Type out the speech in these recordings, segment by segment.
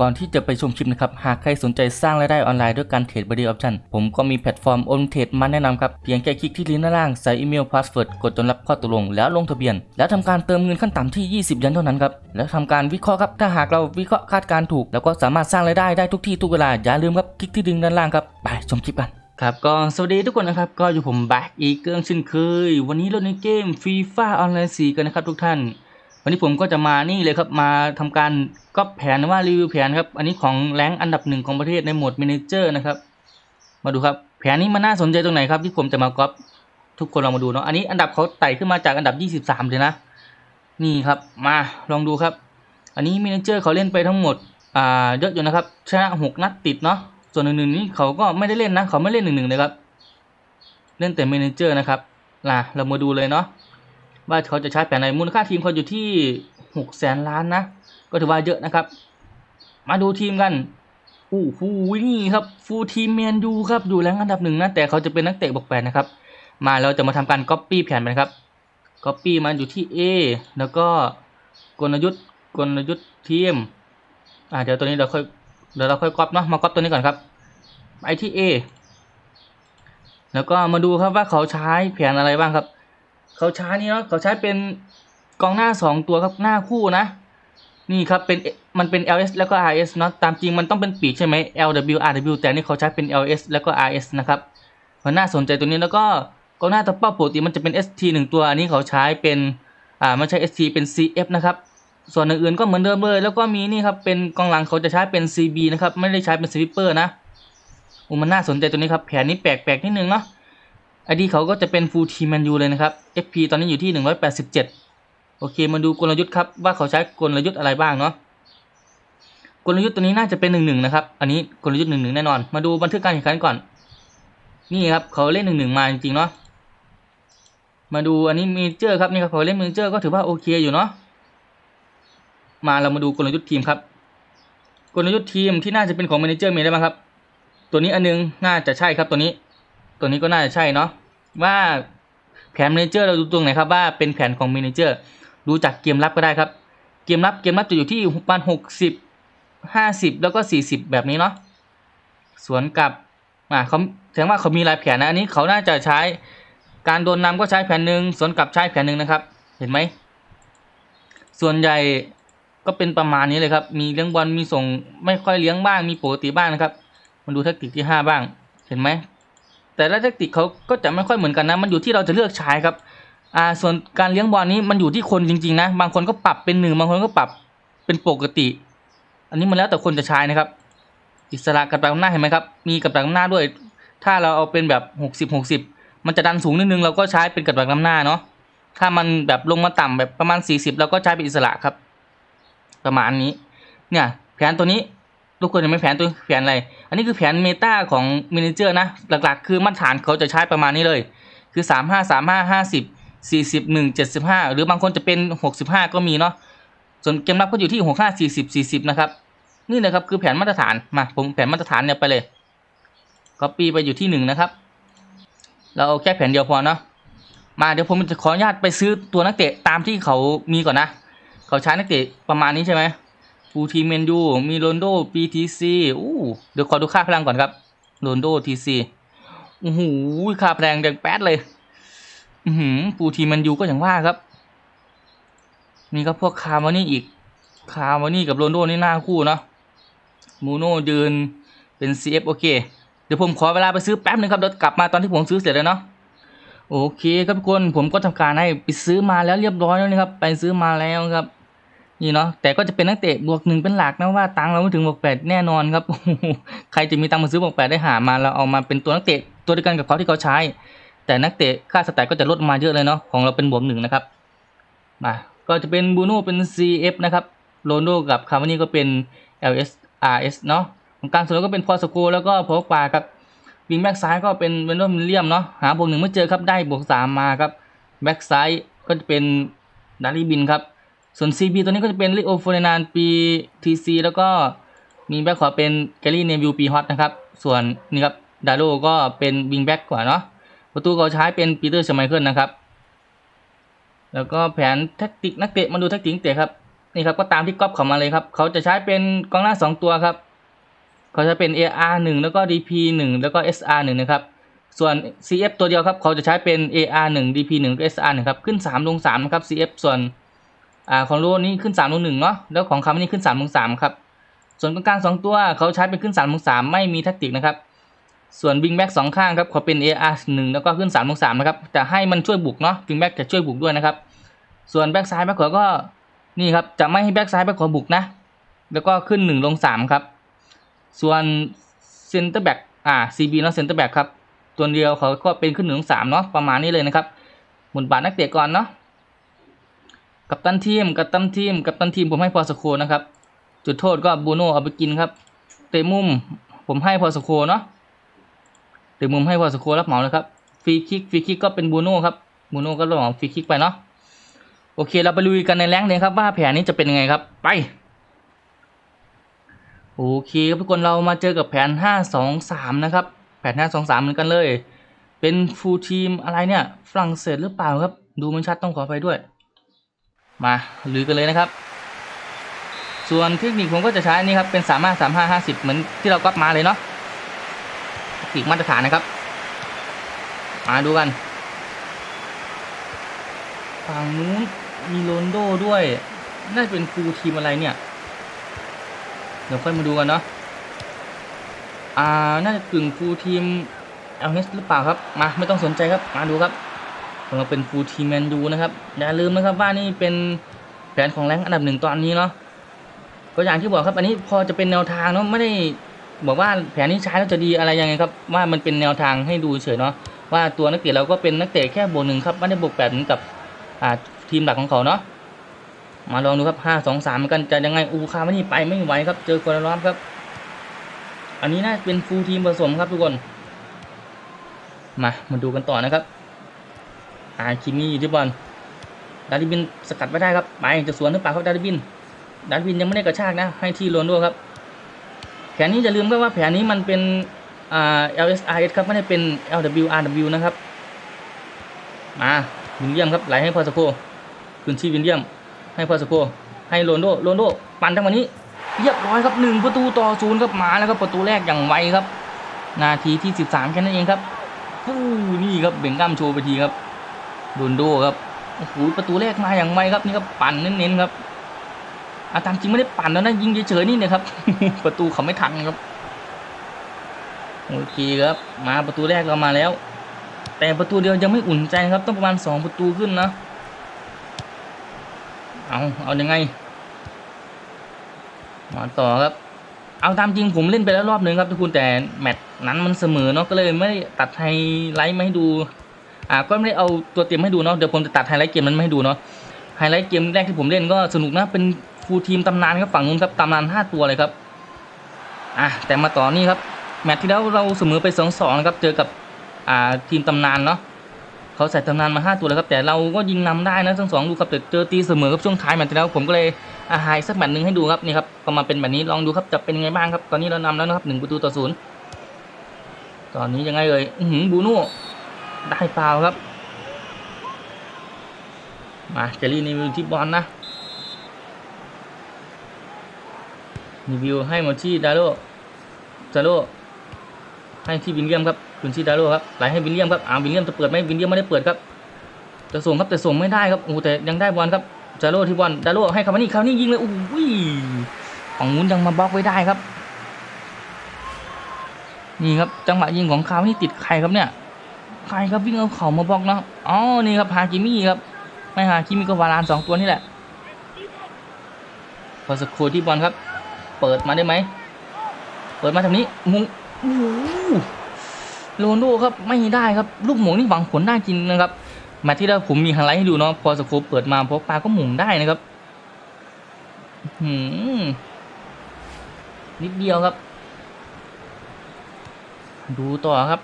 ก่อนที่จะไปชมคลิปนะครับ หากใครสนใจสร้างรายได้ออนไลน์ด้วยการเทรดบริออปชันผมก็มีแพลตฟอร์มโอนเทรดมาแนะนำครับ เพียงแค่คลิกที่ลิงก์ด้านล่าง ใส่อีเมลพาสเวิร์ดกดจนรับข้อตกลง แล้วลงทะเบียน แล้วทำการเติมเงินขั้นต่ำที่ 20 ยันเท่านั้นครับ แล้วทำการวิเคราะห์ครับ ถ้าหากเราวิเคราะห์คาดการณ์ถูก แล้วก็สามารถสร้างรายได้ได้ทุกที่ทุกเวลา อย่าลืมครับ คลิกที่ลิงก์ด้านล่างครับ ไปชมคลิปกันครับก็สวัสดีทุกคนนะครับ ก็อยู่ผมแบ็กอีกเกิลเช่นเคย วันนี้เราในเกมฟีฟ่าออนไลน์4กันนะครับทุกท่าน วันนี้ผมก็จะมานี่เลยครับมาทำการก๊อปแผนว่ารีวิวแผนครับ อันนี้ของแรงอันดับหนึ่งของประเทศในโหมด Manager นะครับ มาดูครับ แผนนี้มันน่าสนใจตรงไหนครับ ที่ผมจะมาก๊อปทุกคนลองมาดูเนาะอันนี้อันดับเขาไต่ขึ้นมาจากอันดับ 23เลยนะ นี่ครับมาลองดูครับ อันนี้ Manager เขาเล่นไปทั้งหมดอ่าเยอะอยู่นะครับชนะหกนัดติดเนาะส่วนหนึ่งนึ่งนี่เขาก็ไม่ได้เล่นนะเขาไม่เล่นหนึ่งหนึ่งเลยครับเล่นแต่ Manager นะครับล่ะเรามาดูเลยเนาะ ว่าเขาจะใช้แผนไหนมูลค่าทีมเขาอยู่ที่หกแสนล้านนะ ก็ถือว่าเยอะนะครับ มาดูทีมกันอู้หูนี่ครับฟูทีมแมนยูครับอยู่แรงอันดับหนึ่งนะแต่เขาจะเป็นนักเตะบวกแปดนะครับ มาเราจะมาทำการก๊อปปี้แผนไปนะครับก๊อปปี้มาอยู่ที่ A แล้วก็กลยุทธ์กลยุทธ์ทีมอ่าเดี๋ยวตัวนี้เราค่อยเดี๋ยวเราค่อยก๊อปเนาะมาก๊อปตัวนี้ก่อนครับไปที่ A แล้วก็มาดูครับว่าเขาใช้แผนอะไรบ้างครับ เขาใช้นี่เนาะเขาใช้เป็นกองหน้าสองตัวครับหน้าคู่นะ นี่ครับเป็นมันเป็น LS แล้วก็ RS เนาะตามจริงมันต้องเป็นปีกใช่ไหม LW RW แต่นี่เขาใช้เป็น LS แล้วก็ RS นะครับมันน่าสนใจตัวนี้แล้วก็กองหน้าตัวเป้าปกติมันจะเป็น ST หนึ่งตัวอันนี้เขาใช้เป็นอ่าไม่ใช่ ST เป็น CF นะครับส่วนอื่นๆก็เหมือนเดิมเลย แล้วก็มีนี่ครับเป็นกองหลังเขาจะใช้เป็น CB นะครับไม่ได้ใช้เป็น Sweeper นะโอ้มันน่าสนใจตัวนี้ครับแผนนี้แปลกๆนิดนึงเนาะ ไอดีเขาก็จะเป็น full team man u เลยนะครับ FP ตอนนี้อยู่ที่ 187 โอเค มาดูกลยุทธ์ครับว่าเขาใช้กลยุทธ์อะไรบ้างเนาะ กลยุทธ์ตัวนี้น่าจะเป็น 1-1 นะครับ อันนี้กลยุทธ์ 1-1 แน่นอน มาดูบันทึกการแข่งขันก่อน นี่ครับเขาเล่น 1-1 มาจริงๆเนาะ มาดูอันนี้เมเจอร์ครับนี่ครับเขาเล่นเมเจอร์ก็ถือว่าโอเคอยู่เนาะ มาเรามาดูกลยุทธ์ทีมครับ กลยุทธ์ทีมที่น่าจะเป็นของเมเนเจอร์มีอะไรบ้างครับ ตัวนี้อันนึงน่าจะใช่ครับตัวนี้ ตัวนี้ก็น่าจะใช่เนาะว่าแผน m ม a เจอร์เราดูตรงไหนครับว่าเป็นแผนของ m ม a เจอร์ดูจากเกมรับก็ได้ครับ เกมรับเกมรับจะอยู่ที่ประมาณหกสิบห้าสิบแล้วก็สี่สิบแบบนี้เนาะสวนกับอ่าเขาแสดงว่าเขามีหลายแผนนะอันนี้เขาน่าจะใช้การโดนนำก็ใช้แผนหนึ่งสวนกับใช้แผนหนึ่งนะครับ เห็นไหมส่วนใหญ่ก็เป็นประมาณนี้เลยครับ มีเลี้ยงบอลมีส่งไม่ค่อยเลี้ยงบ้างมีปกติบ้างนะครับ มาดูแทคติกที่ห้าบ้าง เห็นไหม แต่ละแทคติกเขาก็จะไม่ค่อยเหมือนกันนะ มันอยู่ที่เราจะเลือกใช้ครับอ่าส่วนการเลี้ยงบอลนี้มันอยู่ที่คนจริงๆนะ บางคนก็ปรับเป็นหนึ่งบางคนก็ปรับเป็นปกติ อันนี้มันแล้วแต่คนจะใช้นะครับ อิสระกับดักหน้าเห็นไหมครับ มีกับดักหน้าด้วย ถ้าเราเอาเป็นแบบหกสิบหกสิบมันจะดันสูงนิดนึงเราก็ใช้เป็นกับดักน้ำหน้าเนาะ ถ้ามันแบบลงมาต่ำแบบประมาณสี่สิบเราก็ใช้เป็นอิสระครับ ประมาณนี้ เนี่ยแผนตัวนี้ ทุกคนจะไม่แผนตัวแผนอะไร อันนี้คือแผนเมตาของมินิเจอร์นะ หลักๆ คือมาตรฐานเขาจะใช้ประมาณนี้เลย คือสามห้าสามห้าห้าสิบสี่สิบหนึ่งเจ็ดสิบห้าหรือบางคนจะเป็นหกสิบห้าก็มีเนาะ ส่วนเกมรับก็อยู่ที่หกห้าสี่สิบสี่สิบนะครับ นี่นะครับคือแผนมาตรฐาน มาผมแผนมาตรฐานเนี่ยไปเลยก็ปีไปอยู่ที่หนึ่งนะครับ เราเอาแค่แผนเดียวพอเนาะ มาเดี๋ยวผมจะขออนุญาตไปซื้อตัวนักเตะตามที่เขามีก่อนนะ เขาใช้นักเตะประมาณนี้ใช่ไหม ฟูทีเมนยูมีโรนโดปีทีซีอู้เดี๋ยวขอดูค่าพลังก่อนครับโรนโดทีซีโอ้โหค่าพลังแดงแป๊ดเลย อือหือฟูทีเมนยูก็อย่างว่าครับ นี่ก็พวกคาร์มานี่อีก คาร์มานี่กับโรนโดนี่หน้าคู่เนาะมูโน่ยืนเป็น CF โอเค เดี๋ยวผมขอเวลาไปซื้อแป๊บนึงครับเดี๋ยวกลับมาตอนที่ผมซื้อเสร็จแล้วเนาะโอเคครับทุกคนผมก็ทำการให้ไปซื้อมาแล้วเรียบร้อยแล้วนะครับ ไปซื้อมาแล้วครับ นี่เนาะแต่ก็จะเป็นนักเตะบวกหนึ่งเป็นหลักนะว่าตังเราไม่ถึงบวกแปดแน่นอนครับใครจะมีตังมาซื้อบวกแปดได้หามาเราเอามาเป็นตัวนักเตะตัวเดียวกันกับเขาที่เขาใช้ แต่นักเตะค่าสแตทก็จะลดมาเยอะเลยเนาะของเราเป็นบวกหนึ่งนะครับมาก็จะเป็นบูโน่เป็น CF นะครับโรนโดกับคาร์วานี่ก็เป็น LS RS เนาะของกลางส่วนก็เป็นพอสโกแล้วก็พอกปาครับวิงแบ็กซ้ายก็เป็นเวนโดมิเลียมเนาะหาบวกหนึ่งไม่เจอครับได้บวกสามมาครับแบ็กซ้ายก็จะเป็นดาริบินครับ ส่วน CB ตัวนี้ก็จะเป็นลิโอโฟเรนานปี TC แล้วก็มีแบ็คขวาเป็นแกลลี่เนวิวปีฮอตนะครับ ส่วนนี่ครับดาโลก็เป็นวิงแบ็กกว่าเนาะประตูเขาใช้เป็นปีเตอร์ชไมเคิลนะครับ แล้วก็แผนแทคติกนักเตะมาดูแทคติกนักเตะครับนี่ครับก็ตามที่ก๊อปเขามาเลยครับ เขาจะใช้เป็นกองหน้าสองตัวครับ เขาจะเป็น AR 1แล้วก็ DP 1แล้วก็ SR 1นะครับ ส่วน CF ตัวเดียวครับ เขาจะใช้เป็น AR 1 DP 1 SR 1ครับ ขึ้น 3 ลง3นะครับ CF ส่วน อ่าของโลนี่ขึ้น3ลง1เนาะแล้วของคำนี่ขึ้น3ลง3ครับส่วนกลางสองตัวเขาใช้เป็นขึ้น3ลง3ไม่มีแท็กติกนะครับส่วนวิงแบ็กสองข้างครับเขาเป็น AR 1แล้วก็ขึ้น3ลง3นะครับแต่ให้มันช่วยบุกเนาะวิงแบ็กจะช่วยบุกด้วยนะครับส่วนแบ็กซ้ายแบ็กขวาก็นี่ครับจะไม่ให้แบ็กซ้ายแบ็กขวาบุกนะแล้วก็ขึ้น1ลง3ครับส่วนเซนเตอร์แบ็กอ่า CB เนาะเซนเตอร์แบ็กครับตัวเดียวเขาก็เป็นขึ้นหนึ่งสามเนาะประมาณนี้เลยนะครับหมุนบาทนักเตะก่อนเนาะ กับตันทีม กับตันทีม กับตันทีมผมให้พอสโคนะครับ จุดโทษก็บูโน่เอาไปกินครับ เตะมุมผมให้พอสโคเนาะ เตะมุมให้พอสโครับเหมาเลยครับ ฟรีคิก ฟรีคิกก็เป็นบูโน่ครับ บูโน่ก็รับเหมาฟรีคิกไปเนาะ โอเค เราไปลุยกันในแรงเลยครับว่าแผนนี้จะเป็นยังไงครับ ไป โอเคครับทุกคนเรามาเจอกับแผน 5 2 3 นะครับ แผน 5 2 3 เหมือนกันเลย เป็นฟูลทีมอะไรเนี่ย ฝรั่งเศสหรือเปล่าครับ ดูมันชัดต้องขอไปด้วย มาลุยกันเลยนะครับ ส่วนเทคนิคผมก็จะใช้อันนี่ครับเป็น3 5 3 5 50เหมือนที่เราก๊อปมาเลยเนาะเทคนิคมาตรฐานนะครับ มาดูกันฝั่งนู้นมีโรนโดด้วย น่าจะเป็นฟูลทีมอะไรเนี่ย เดี๋ยวค่อยมาดูกันเนาะ อ่า น่าจะกึ่งฟูลทีมเอลเนสหรือเปล่าครับ มา ไม่ต้องสนใจครับ มาดูครับ ของเราเป็นฟูลทีมแมนดูนะครับอย่าลืมนะครับว่านี่เป็นแผนของแรงอันดับหนึ่งตอนนี้เนาะก็อย่างที่บอกครับอันนี้พอจะเป็นแนวทางเนาะไม่ได้บอกว่าแผนนี้ใช้แล้วจะดีอะไรยังไงครับว่ามันเป็นแนวทางให้ดูเฉยเนาะว่าตัวนักเตะเราก็เป็นนักเตะแค่บวกหนึ่งครับไม่ได้บวกแปดเหมือนกับทีมหลักของเขาเนาะมาลองดูครับห้าสองสามกันจะยังไงอูคาไม่นี่ไปไม่ไหวครับ เจอคนร้อนครับ อันนี้น่าจะเป็นฟูลทีมผสมครับทุกคน มามาดูกันต่อนะครับ อาคิมี่อยู่ที่บอลดาริบินสกัดไม่ได้ครับไปจะสวนหรือเปล่าครับดาริบิน ดาริบินยังไม่ได้กระชากนะ ให้ที่โรนโดครับ แผนนี้จะลืมก็ว่าแผนนี้มันเป็นอ่า LSRS ครับไม่ได้เป็น LWRW นะครับ มาวินเลียมครับไหลให้พอสโคคืนชีวินเลียม ให้พอสโคให้โรนโดโรนโดปั่นทั้งวันนี้เรียบร้อยครับหนึ่งประตูต่อศูนย์ครับมาแล้วครับประตูแรกอย่างไวครับ นาทีที่สิบสามแค่นั้นเองครับฟู้นี่ครับเบ่งกล้ามโชว์ไปทีครับ โรนโดครับโอ้โหประตูแรกมาอย่างไวครับนี่ครับปั่นเน้นๆครับ อาตามจริงไม่ได้ปั่นแล้วนะยิงเฉยๆนี่นะครับ ประตูเขาไม่ทันครับโอเคครับ มาประตูแรกเรามาแล้ว แต่ประตูเดียวยังไม่อุ่นใจครับ ต้องประมาณสองประตูขึ้นนะเอาเอายังไงมาต่อครับ เอาตามจริงผมเล่นไปแล้วรอบหนึ่งครับทุกคนแต่แมตช์นั้นมันเสมอเนาะก็เลยไม่ได้ตัดไฮไลท์มาให้ดู อ่าก็ไม่ได้เอาตัวเต็มให้ดูเนาะเดี๋ยวผมจะตัดไฮไลท์เกมนั้นมาให้ดูเนาะไฮไลท์เกมแรกที่ผมเล่นก็สนุกนะเป็นฟูลทีมตำนานครับฝั่งนู้นครับตำนานห้าตัวเลยครับอะแต่มาต่อนี่ครับแมตช์ที่แล้วเราเสมอไปสองสองนะครับเจอกับอ่าทีมตำนานเนาะเขาใส่ตำนานมาห้าตัวเลยครับแต่เราก็ยิงนำได้นะทั้งสองลูครับแต่เจอตีเสมอกับช่วงท้ายแมตช์ที่แล้วผมก็เลยอาหายสักแมตช์หนึ่งให้ดูครับนี่ครับก็มาเป็นแบบนี้ลองดูครับจะเป็นยังไงบ้างครับตอนนี้เรานำแล้วนะครับหนึ่งประตูต่อศูนย์ตอนนี้ยังไงเอ่ยบูโน่ ได้เปล่าครับ มาเจอรี่รีวิวที่บอลนะรีวิวให้มดที่ดาโลดาโลให้ที่วินเลียมครับคุณที่ดาโลครับไหลให้วินเลียมครับอ่าวินเลียมจะเปิดไหมวินเลียมไม่ได้เปิดครับจะส่งครับแต่ส่งไม่ได้ครับโอ้แต่ยังได้บอลครับจาโร่ที่บอลดาโร่ให้คามานี่คามานี่ยิงเลยโอ้ยของนู้นยังมาบล็อกไว้ได้ครับนี่ครับจังหวะยิงของคามานี่ติดใครครับเนี่ย ใครครับวิ่งเอาเข่ามาบล็อกเนาะอ๋อนี่ครับฮากิมี่ครับ ไม่ฮากิมี่ก็วารานสองตัวนี่แหละพอสกครูที่บอลครับ เปิดมาได้ไหม เปิดมาทางนี้ มุงโอ้โหโรนโดครับไม่ได้ครับลูกหมงนี่หวังผลได้จริงนะครับมตช์ที่แล้วผมมีไฮไลท์ให้ดูเนาะพอสโคปเปิดมาพกปลาก็หมุนได้นะครับหืมนิดเดียวครับ ดูต่อครับ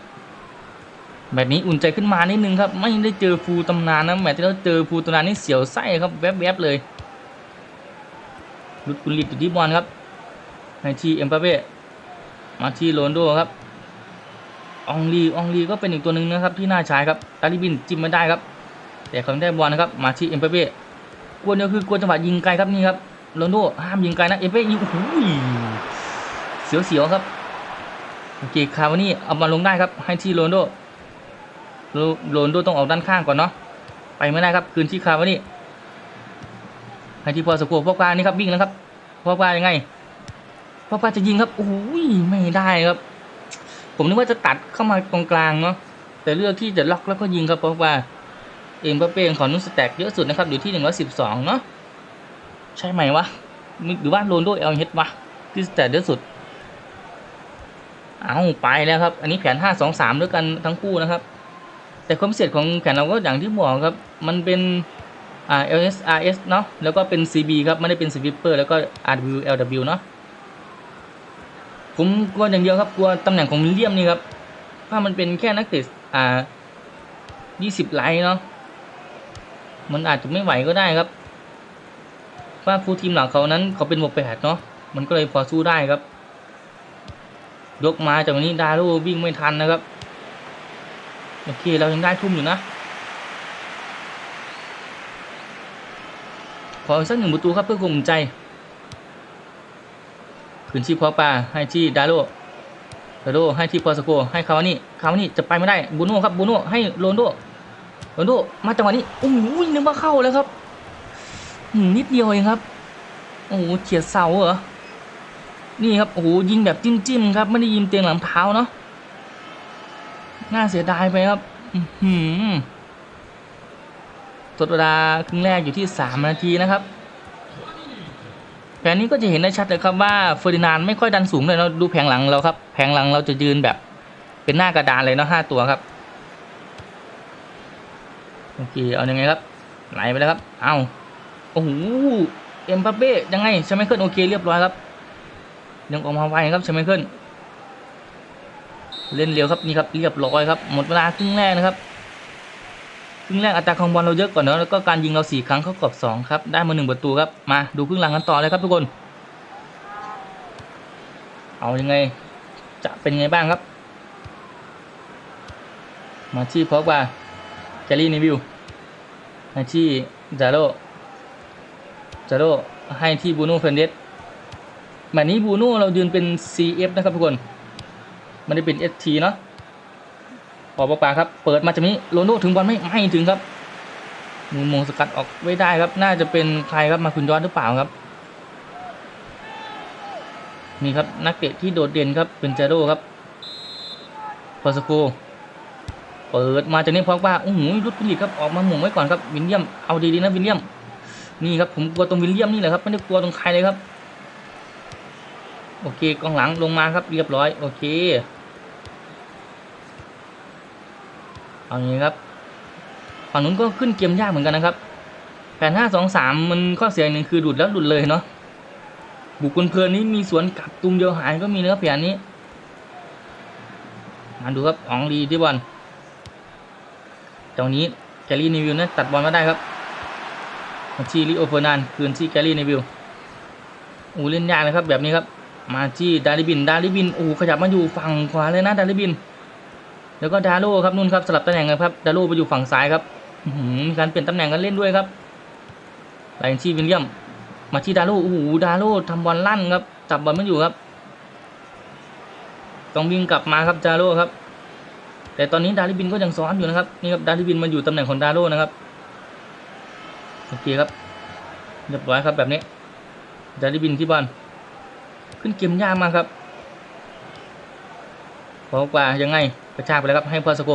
แบบนี้อุ่นใจขึ้นมานิดนึงครับ ไม่ได้เจอฟูตำนานนะแมตช์ที่แล้วเจอฟูตำนานนี่เสียวไส้ครับแวบๆเลยลุดกุลิตอยู่ที่บอลครับในที่เอ็มปาเป้มาที่โรนโดครับอองลีอองลีก็เป็นอีกตัวหนึ่งนะครับที่น่าใช้ครับดาริบินจิ้มไม่ได้ครับ แต่เขาได้บอลนะครับมาที่เอ็มเปเป้กวนเดียวคือกวนจังหวะยิงไกลครับนี่ครับโรนโดห้ามยิงไกลนะเอ็มเป้ยิงโอ้โหเสียวๆครับโอเคคาวานี่เอามาลงได้ครับให้ที่โรนโด โรนโดต้องออกด้านข้างก่อนเนาะไปไม่ได้ครับคืนที่คาวานี่ให้ที่พอสกัวพวกปลานี่ครับวิ่งแล้วครับพวกปลายังไงพวกปลาจะยิงครับโอ้ยไม่ได้ครับ ผมนึกว่าจะตัดเข้ามาตรงกลางเนาะแต่เลือกที่จะล็อกแล้วก็ยิงครับพราะว่าเอ็มบัปเป้ของนุสแต็กเยอะสุดนะครับอยู่ที่112เนาะใช่ไหมวะหรือว่าโรนโดเอลเฮดวะที่สแต็กเยอะสุดเอาไปแล้วครับ อันนี้แผน5 2 3ด้วยกันทั้งคู่นะครับ แต่ความพิเศษของแผนเราก็อย่างที่บอกครับ มันเป็นอ่า LSRS เนาะแล้วก็เป็น CB ครับ ไม่ได้เป็น Sweeper แล้วก็ RWLW เนาะผมกลัวอย่างเดียวครับ กลัวตำแหน่งของวิลเลียมนี่ครับถ้ามันเป็นแค่นักเตะอ่า 20 ไลท์เนาะมันอาจจะไม่ไหวก็ได้ครับ ว่าฟูทีมหลังเขานั้นเขาเป็นบวกแปดเนาะมันก็เลยพอสู้ได้ครับ ยกมาจากนี้ดาโรวิ่งไม่ทันนะครับ โอเค เรายังได้ทุ่มอยู่นะ ขออีกสักหนึ่งประตูครับเพื่อความอุ่นใจขืนชีพพอปาให้ที่ดาโรดาโรให้ที่พอสโกให้คาวานี่คาวานี่จะไปไม่ได้บูโน่ครับบูโน่ให้โรนโดโรนโดมาจังหวะนี้โอ้โหนึกว่าเข้าแล้วครับนิดเดียวเองครับโอ้โหเฉียดเสาเหรอนี่ครับโอ้โหยิงแบบจิ้มจิ้มๆครับไม่ได้ยิงเตียงหลังเท้าเนาะ น่าเสียดายไปครับอือหืมทดเวลาครึ่งแรกอยู่ที่สามนาทีนะครับแผนนี้ก็จะเห็นได้ชัดเลยครับว่าเฟอร์ดินานไม่ค่อยดันสูงเลยเนาะดูแผงหลังเราครับ แผงหลังเราจะยืนแบบเป็นหน้ากระดานเลยเนาะห้าตัวครับโอเคเอายังไงครับ ไหลไปแล้วครับ เอาโอ้โหเอ็มบัปเป้ยังไงใช่ไหมเคิลโอเคเรียบร้อยครับยังออกมาไวครับใช่ไหมเคิล เล่นเร็วครับนี่ครับเรียบร้อยครับหมดเวลาครึ่งแรกนะครับครึ่งแรกอัตราของบอลเราเยอะกว่าเนอะแล้วก็การยิงเราสี่ครั้งเข้ากรอบสองครับได้มาหนึ่งประตูครับมาดูครึ่งหลังกันต่อเลยครับทุกคน เอายังไงจะเป็นไงบ้างครับ มาที่พอกว่าแกลลี่นิวิวให้ที่จาโร่จาโร่ให้ที่บูโน่เฟนเดสแบบนี้บูโน่เรายืนเป็น CF นะครับทุกคน ไม่ได้เป็น ST เนาะปอปปาครับ เปิดมาจากนี้โรนโดถึงบอลไม่ไม่ถึงครับมือมงสกัดออกไม่ได้ครับ น่าจะเป็นใครครับมาคุณยอดหรือเปล่าครับ นี่ครับนักเตะที่โดดเด่นครับเป็นเจโร่ครับพอสโกเปิดมาจากนี้พอกว่าโอ้โหรุดกุลิตครับออกมาหม่งไว้ก่อนครับวินเลียมเอาดีๆนะวินเลียม นี่ครับผมกลัวตรงวินเลียมนี่แหละครับไม่ได้กลัวตรงใครเลยครับ โอเคกองหลังลงมาครับเรียบร้อย โอเค เอางี้ครับ ฝั่งนู้นก็ขึ้นเกมยากเหมือนกันนะครับแผนห้าสองสามมันข้อเสียหนึ่งคือดูดแล้วหลุดเลยเนาะบุคคลเพลินนี้มีสวนกลับตุมเดียวหายก็มีนะครับแผนนี้มาดูครับอ๋องดีที่บอลตรงนี้แกลลี่นิวิลนะตัดบอลมาได้ครับมาที่ลิโอเฟอร์นานคืนที่แกลลี่นิวิลอ้เล่นยากเลยครับแบบนี้ครับ มาที่ดาริบิน ดาริบินอ้ขยับมาอยู่ฝั่งขวาเลยนะ ดาริบิน แล้วก็ดาโลครับนุ่นครับสลับตำแหน่งกันครับดาโลไปอยู่ฝั่งซ้ายครับมีการเปลี่ยนตำแหน่งกันเล่นด้วยครับไลน์ที่วิลเลียม มาที่ดาโลโอ้โหดาโลทำบอลลั่นครับจับบอลไม่อยู่ครับ ต้องวิ่งกลับมาครับดาโลครับ แต่ตอนนี้ดาริบินก็ยังซ้อนอยู่นะครับนี่ครับดาริบินมาอยู่ตำแหน่งของดาโร่นะครับโอเคครับเรียบร้อยครับแบบนี้ดาริบินที่บอลขึ้นเกมยากมากครับพอกว่ายังไง กระชากไปแล้วครับให้พอสโก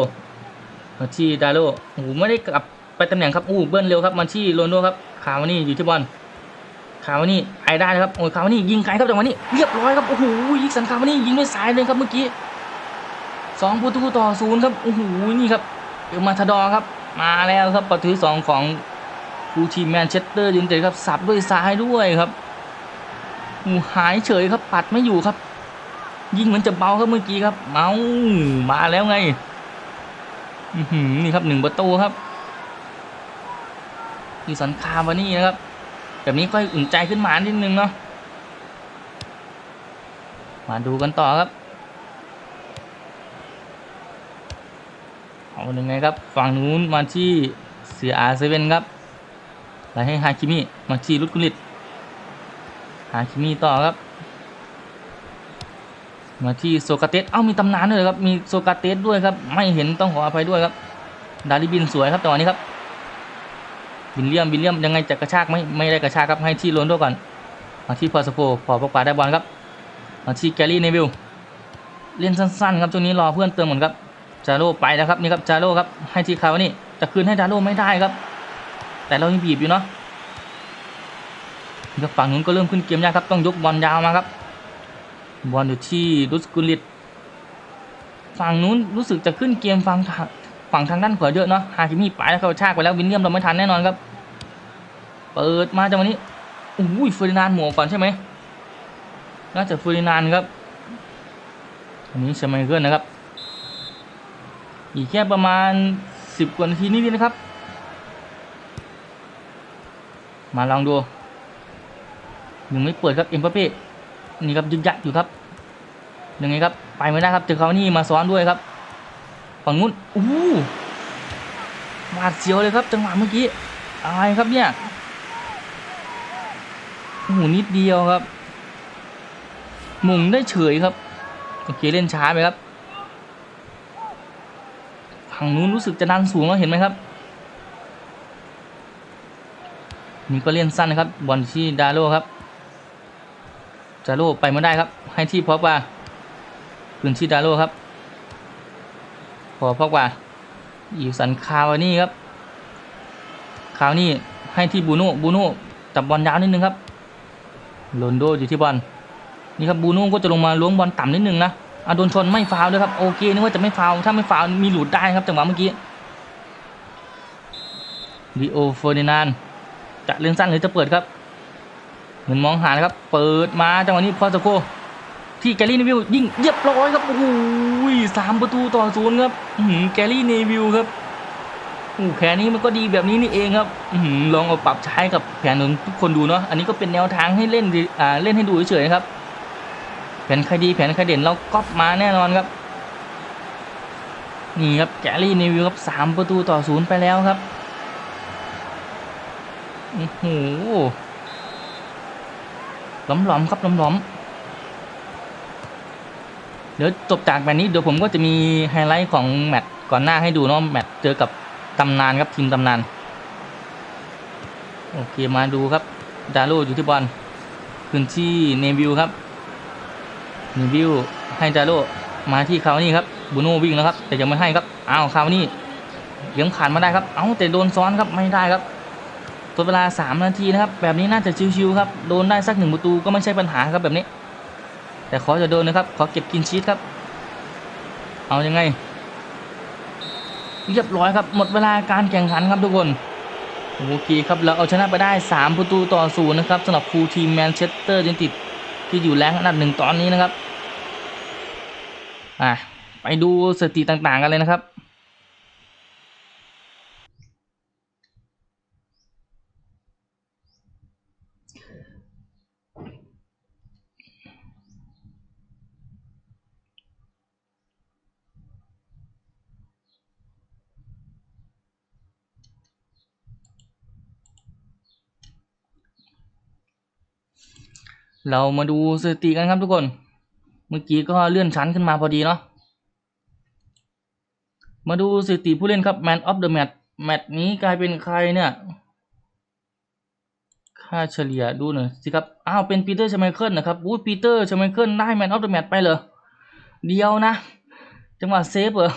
มาที่ดาโร่โอ้โหไม่ได้กลับไปตำแหน่งครับอู้เบิ้ลเร็วครับมาที่โรนโดครับขาวานี่อยู่ที่บอลขาวานี่ไปได้นะครับโอ้ยขาวานี่ยิงไกลครับจังหวะนี้เรียบร้อยครับโอ้โหยิงสันขาวานี่ยิงด้วยซ้ายเลยครับเมื่อกี้สองประตูต่อศูนย์ครับโอ้โหนี่ครับเอมาทดอครับ มาแล้วครับประตูสองของฟูทีมแมนเชสเตอร์ยูไนเต็ดครับสับด้วยซ้ายด้วยครับโอ้หายเฉยครับปัดไม่อยู่ครับ ยิ่งเหมือนจะเบาครับเมื่อกี้ครับ เมามาแล้วไงนี่ครับหนึ่งประตูครับอีสันคามวานี่นะครับ แบบนี้ก็อุ่นใจขึ้นมานิดนึงเนาะมาดูกันต่อครับเอาหนึ่งไงครับฝั่งนู้นมาที่เสียอาเซเว่นครับไหลให้ฮาคิมิมาที่ลุดกุลิตาคิมีต่อครับ มาที่โซกาเตส เอ้ามีตำนานด้วยครับ มีโซกาเตสด้วยครับ ไม่เห็นต้องขออภัยด้วยครับ ดาริบินสวยครับจังหวะนี้ครับบินเลียมบินเลียมยังไงจะกระชากไม่ไม่ได้กระชากครับให้ที่โรนโดก่อนมาที่พอสโกพอปกปาได้บอลครับมาที่แกลลี่เนวิลเล่นสั้นๆครับช่วงนี้รอเพื่อนเติมเหมือนครับจาโร่ไปแล้วครับนี่ครับจาโร่ครับให้ที่คาวานี่จะคืนให้จาโร่ไม่ได้ครับ แต่เรายังบีบอยู่เนาะฝั่งนู้นก็เริ่มขึ้นเกมยากครับต้องยกบอลยาวมาครับ บอลอยู่ที่รุสกุลิตฝั่งนู้นรู้สึกจะขึ้นเกมฝั่งทางฝั่งทางด้านขวาเยอะเนาะฮาคิมิไปแล้วเขาชากไปแล้ววินเลียมเราไม่ทันแน่นอนครับ เปิดมาจังหวะนี้อุ้ยเฟอร์ดินานหมวกก่อนใช่ไหมน่าจะเฟอร์ดินานครับอันนี้เชมเกิลนะครับ อีกแค่ประมาณสิบกว่านาทีนิดๆนะครับ มาลองดูยังไม่เปิดครับเอ็มบัปเป้ นี่ครับยึกยักอยู่ครับยังไงครับ ไปไม่ได้ครับเจอเขานี่มาซ้อนด้วยครับ ฝั่งนู้นอู้หวาดเสียวเลยครับ จังหวะเมื่อกี้อะไรครับเนี่ยโอ้โหนิดเดียวครับ มุงได้เฉยครับโอเคเล่นช้าไปครับฝั่งนู้นรู้สึกจะดันสูงแล้วเห็นไหมครับนี่ก็เล่นสั้นนะครับบอลที่ดาโลครับ ดาโลไปไม่ได้ครับ ให้ที่พอกว่าพื้นที่ดาโลครับ พอพอกว่าอยู่สันคาวานี่ครับ คาวนี่ให้ที่บูโน่บูโน่จับบอลยาวนิดนึงครับโรนโดอยู่ที่บอลนี่ครับบูโน่ก็จะลงมาล้วงบอลต่ำนิดนึงนะอะโดนชนไม่ฟาวด้วยครับโอเคนึกว่าจะไม่ฟาวถ้าไม่ฟาวมีหลุดได้ครับจังหวะเมื่อกี้ดิโอเฟอร์ดินานจะเล่นสั้นหรือจะเปิดครับ เหมือนมองหานะครับ เปิดมาจังหวะนี้พอสโคที่แกลลี่เนวิลยิงเรียบร้อยครับโอ้โหสามประตูต่อศูนย์ครับหือแกลลี่เนวิลครับโอ้แผนนี้มันก็ดีแบบนี้นี่เองครับอลองเอาปรับใช้กับแผนของทุกคนดูเนาะอันนี้ก็เป็นแนวทางให้เล่นดิอ่าเล่นให้ดูเฉยๆครับ แผนใครดีแผนใครเด่นเราก๊อปมาแน่นอนครับนี่ครับแกลลี่เนวิลครับสามประตูต่อศูนย์ไปแล้วครับโอ้โห หล้อมๆครับหล้อมๆเดี๋ยวจบจากแบบนี้เดี๋ยวผมก็จะมีไฮไลท์ของแมตช์ก่อนหน้าให้ดูเนาะแมตช์เจอกับตำนานครับทีมตำนานโอเคมาดูครับดาโลอยู่ที่บอลพื้นที่เนวิลครับเนวิลให้ดาโลมาที่คาวานี่ครับบูโน่วิ่งแล้วครับแต่ยังไม่ให้ครับอ้าวคาวานี่เลี้ยงผ่านมาได้ครับ เอ้าแต่โดนซ้อนครับไม่ได้ครับ ตัวเวลา 3 นาทีนะครับ แบบนี้น่าจะชิวๆครับ โดนได้สักหนึ่งประตูก็ไม่ใช่ปัญหาครับแบบนี้ แต่ขอจะโดนนะครับ ขอเก็บกินชีสครับ เอายังไง เรียบร้อยครับ หมดเวลาการแข่งขันครับทุกคนโอเคครับเราเอาชนะไปได้ 3 ประตูต่อศูนย์นะครับสำหรับฟูทีมแมนเชสเตอร์ยูไนเต็ดที่อยู่แรงอันดับหนึ่งตอนนี้นะครับอะไปดูสถิติต่างๆกันเลยนะครับ เรามาดูสถิติกันครับทุกคน เมื่อกี้ก็เลื่อนชั้นขึ้นมาพอดีเนาะ มาดูสถิติผู้เล่นครับ Man of the Match แมตช์นี้กลายเป็นใครเนี่ย ค่าเฉลี่ยดูหน่อยสิครับ อ้าว เป็นปีเตอร์ชไมเคิลนะครับอู้ปีเตอร์ชไมเคิลได้ Man of the Match ไปเลยเดียวนะ จังหวะเซฟเหรอ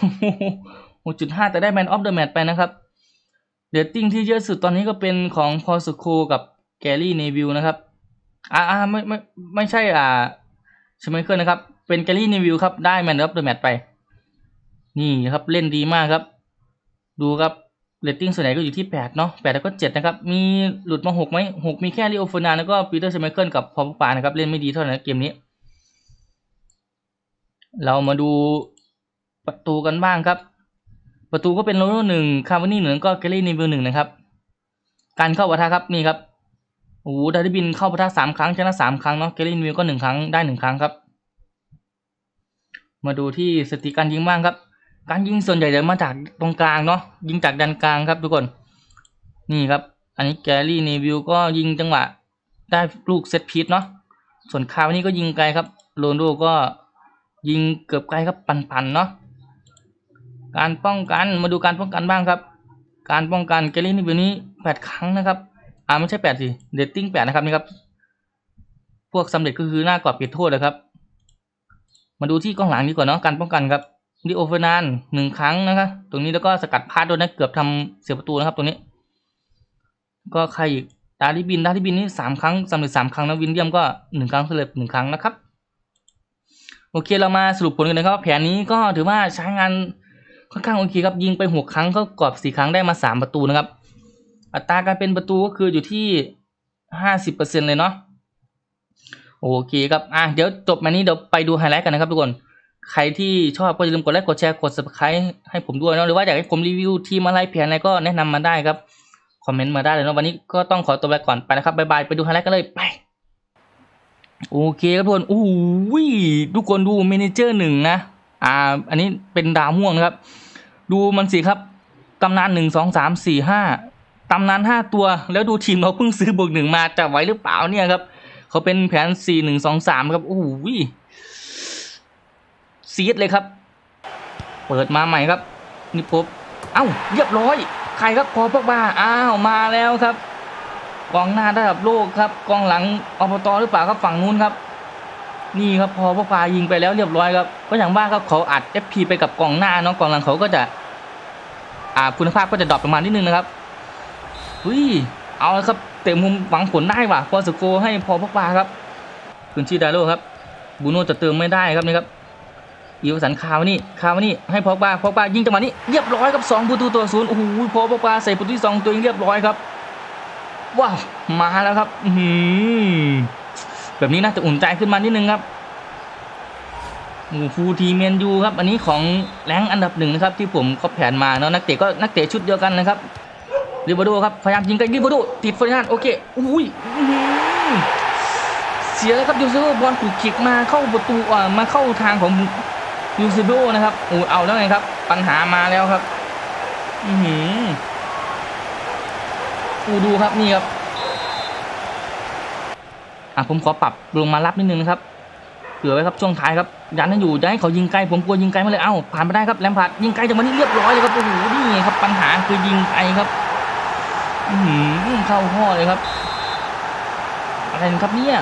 หกจุดห้าแต่ได้ Man of the Match ไปนะครับเรตติ้งที่เยอะสุดตอนนี้ก็เป็นของพอสโคกับแกรี่เนวิลนะครับ อ่าอ่าไม่ไม่ไม่ใช่อ่าชมเคิลนะครับ เป็นแกรี่เนวิลครับ ได้ Man of the Match ไป นี่ครับเล่นดีมากครับ ดูครับเรตติ้งส่วนใหญ่ก็อยู่ที่แปดเนาะแปดแล้วก็เจ็ดนะครับ มีหลุดมาหกไหมหกมีแค่ลิโอฟอร์นาแล้วก็ปีเตอร์ชมเคิลกับพอปปานะครับ เล่นไม่ดีเท่าไหร่นเกมนี้ เรามาดูประตูกันบ้างครับ ประตูก็เป็นโรนัลโดหนึ่งคาวานี่หนึ่งก็แกรี่เนวิลหนึ่งนะครับ การเข้าปะทะครับนี่ครับ โอ้โหดาริบินเข้าปะทะสามครั้งชนะสามครั้งเนาะแกรี่เนวิลก็หนึ่งครั้งได้หนึ่งครั้งครับ มาดูที่สถิติการยิงบ้างครับ การยิงส่วนใหญ่จะมาจากตรงกลางเนาะยิงจากด้านกลางครับทุกคน นี่ครับ อันนี้แกรี่เนวิลก็ยิงจังหวะ ได้ลูกเซตพีทเนาะส่วนคาวนี่ก็ยิงไกลครับโรนโดก็ยิงเกือบไกลครับปันๆเนาะการป้องกันมาดูการป้องกันบ้างครับ การป้องกันเกลลี่นี่วันนี้แปดครั้งนะครับ อ่าไม่ใช่แปดสิเดตติ้งแปดนะครับนี่ครับ พวกสำเร็จก็คือหน้ากรอบเขตโทษนะครับ มาดูที่กองหลังดีกว่าเนาะการป้องกันครับดิโอเฟอร์นานหนึ่งครั้งนะครับตรงนี้แล้วก็สกัดพลาดด้วยนะเกือบทำเสียประตูนะครับตรงนี้ ก็ใครอีกดาริบินดาริบินนี่สามครั้งสำเร็จสามครั้งนะวินเดียมก็หนึ่งครั้งสำเร็จหนึ่งครั้งนะครับ โอเคเรามาสรุปผลกันนะครับ แผนนี้ก็ถือว่าใช้งานค่อนข้างโอเคครับยิงไปหกครั้งก็กรอบสี่ครั้งได้มาสามประตูนะครับ อัตราการเป็นประตูก็คืออยู่ที่ห้าสิบเปอร์เซ็นเลยเนาะโอเคครับอะเดี๋ยวจบมานี้เดี๋ยวไปดูไฮไลท์กันนะครับทุกคน ใครที่ชอบก็อย่าลืมกดไลค์กดแชร์กด subscribe ให้ผมด้วยเนาะหรือว่าอยากให้ผมรีวิวทีมอะไรแผนอะไรก็แนะนำมาได้ครับคอมเมนต์มาได้เลยเนาะวันนี้ก็ต้องขอตัวไปก่อนไปนะครับบ๊ายบายไปดูไฮไลท์กันเลยไปโอเคครับทุกคนโอ้โหทุกคนดูเมนเจอร์หนึ่งนะอ่าอันนี้เป็นดาวม่วงนะครับ ดูมันสิครับตำนานหนึ่งสองสามสี่ห้า ตำนานห้าตัวแล้วดูทีมเราเพิ่งซื้อบวกหนึ่งมาจะไหวหรือเปล่าเนี่ยครับเขาเป็นแผนสี่หนึ่งสองสามครับโอ้โหซีดเลยครับ เปิดมาใหม่ครับนี่ปุ๊บเอ้าเรียบร้อย ใครครับพอพวกบ้าอ้าวมาแล้วครับกองหน้าระดับโลกครับกองหลังอบตหรือเปล่าครับฝั่งนู้นครับ นี่ครับพอพวกปายิงไปแล้วเรียบร้อยครับก็อย่างว่าครับเขาอัด FP ไปกับกองหน้าเนาะกองหลังเขาก็จะ อ่าคุณภาพก็จะดรอปประมาณนิดนึงนะครับ เฮ้ยเอาครับเตะมุมหวังผลได้ว่ะพอสโกให้พอพกปาครับคุณชีดาโลครับบูโน่จะเติมไม่ได้ครับนี่ครับอีวสันคาวนี่คาวนี่ให้พอกปาพอกปายิงจังหวะนี้เรียบร้อยครับสองประตูต่อศูนย์โอ้โหพอพกปาใส่ประตูที่สองตัวเองเรียบร้อยครับว้าวมาแล้วครับอืแบบนี้น่าจะอุ่นใจขึ้นมานิดนึงครับหมูฟูทีเมนยูครับ อันนี้ของแรงอันดับหนึ่งนะครับที่ผมก็แผนมาเนาะนักเตะก็นักเตะชุดเดียวกันนะครับ ริบาโดครับพยายามยิงไกันริบาโดติดเฟอร์นันโอเคอุ้ยเสียแล้วครับยูเซโบอลถูกคิกมาเข้าประตูอ่ามาเข้าทางของยูเซโบนะครับโอ้เอาแล้วไงครับ ปัญหามาแล้วครับ อือหือกูดูครับนี่ครับอะผมขอปรับลงมารับนิดนึงนะครับเผื่อไว้ครับช่วงท้ายครับยันให้อยู่จะให้เขายิงไกลผมกลัวยิงไกลมาเลยเอ้าผ่านไปได้ครับแลมพาร์ดยิงไกลจากวันนี้เรียบร้อยเลยครับโอ้โหนี่ไงครับปัญหาคือยิงไกลครับ เข้าข้อเลยครับ อะไรนครับเนี่ย